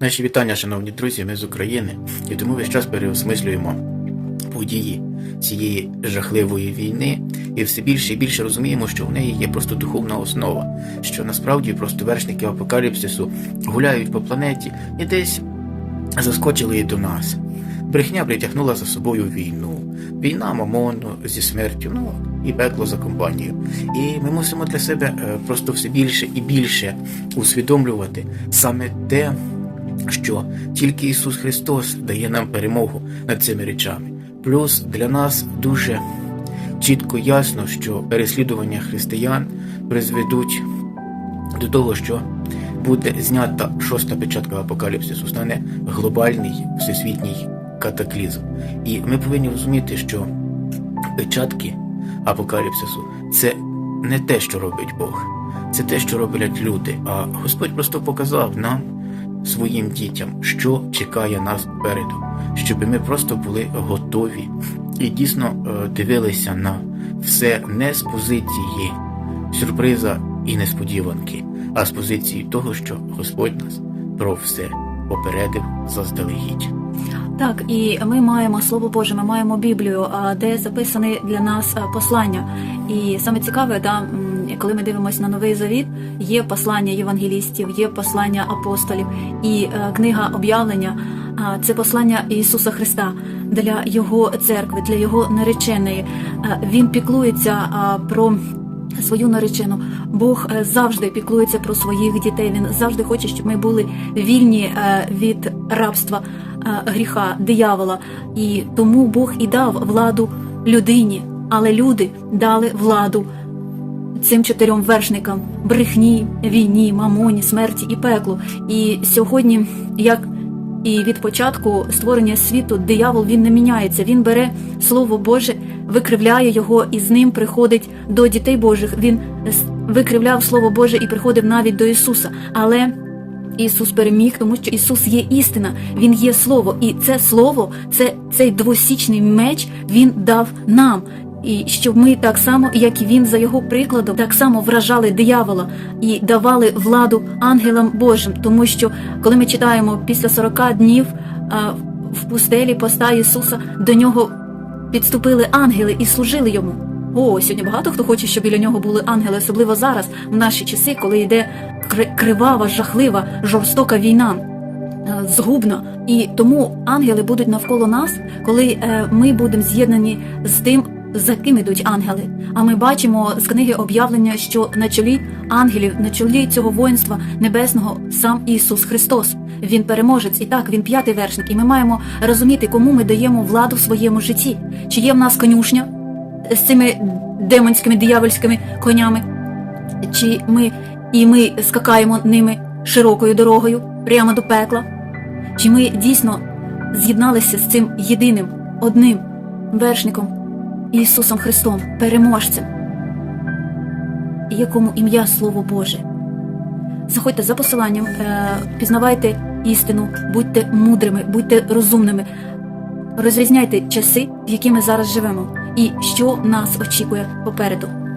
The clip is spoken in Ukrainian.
Наші вітання, шановні друзі, ми з України, і тому весь час переосмислюємо події цієї жахливої війни, і все більше і більше розуміємо, що в неї є просто духовна основа, що насправді просто вершники апокаліпсису гуляють по планеті і десь заскочили і до нас. Брехня притягнула за собою війну, війна Мамону зі смертю, ну і пекло за компанію. І ми мусимо для себе е, просто все більше і більше усвідомлювати саме те, що тільки Ісус Христос дає нам перемогу над цими речами. Плюс для нас дуже чітко ясно, що переслідування християн призведуть до того, що буде знята шоста печатка апокаліпсису, стане глобальний всесвітній катаклізм. І ми повинні розуміти, що печатки апокаліпсису це не те, що робить Бог, це те, що роблять люди. А Господь просто показав нам, своїм дітям, що чекає нас попереду, щоб ми просто були готові і дійсно е, дивилися на все не з позиції сюрприза і несподіванки, а з позиції того, що Господь нас про все попередив заздалегідь. Так, і ми маємо слово Боже, ми маємо Біблію, де записані для нас послання. І саме цікаве, да, коли ми дивимося на новий завіт, є послання євангелістів, є послання апостолів і е, книга об'явлення. Це послання Ісуса Христа для Його церкви, для Його нареченої. Е, Він піклується про свою наречену. Бог е, завжди піклується про своїх дітей. Він завжди хоче, щоб ми були вільні е, від рабства е, гріха, диявола. І тому Бог і дав владу людині, але люди дали владу цим чотирьом вершникам брехні, війні, мамоні, смерті і пеклу. І сьогодні, як і від початку створення світу, диявол він не міняється. Він бере слово Боже, викривляє його, і з ним приходить до дітей Божих. Він викривляв слово Боже і приходив навіть до Ісуса. Але Ісус переміг, тому що Ісус є істина, Він є Слово, і це Слово, це цей двосічний меч Він дав нам. І щоб ми так само, як і він за його прикладом, так само вражали диявола і давали владу ангелам Божим. Тому що коли ми читаємо після 40 днів в пустелі поста Ісуса, до нього підступили ангели і служили йому. О, сьогодні багато хто хоче, щоб біля нього були ангели, особливо зараз, в наші часи, коли йде кривава, жахлива, жорстока війна. е, Згубна, і тому ангели будуть навколо нас, коли е, ми будемо з'єднані з тим, за ким ідуть ангели. А ми бачимо з книги об'явлення, що на чолі ангелів, на чолі цього воїнства небесного сам Ісус Христос. Він переможець, і так він п'ятий вершник. І ми маємо розуміти, кому ми даємо владу в своєму житті. Чи є в нас конюшня з цими демонськими диявольськими конями, чи ми і ми скакаємо ними широкою дорогою прямо до пекла? Чи ми дійсно з'єдналися з цим єдиним, одним вершником Ісусом Христом, переможцем, якому ім'я Слово Боже? Заходьте за посиланням, е, пізнавайте істину, будьте мудрими, будьте розумними, розрізняйте часи, в які ми зараз живемо, і що нас очікує попереду.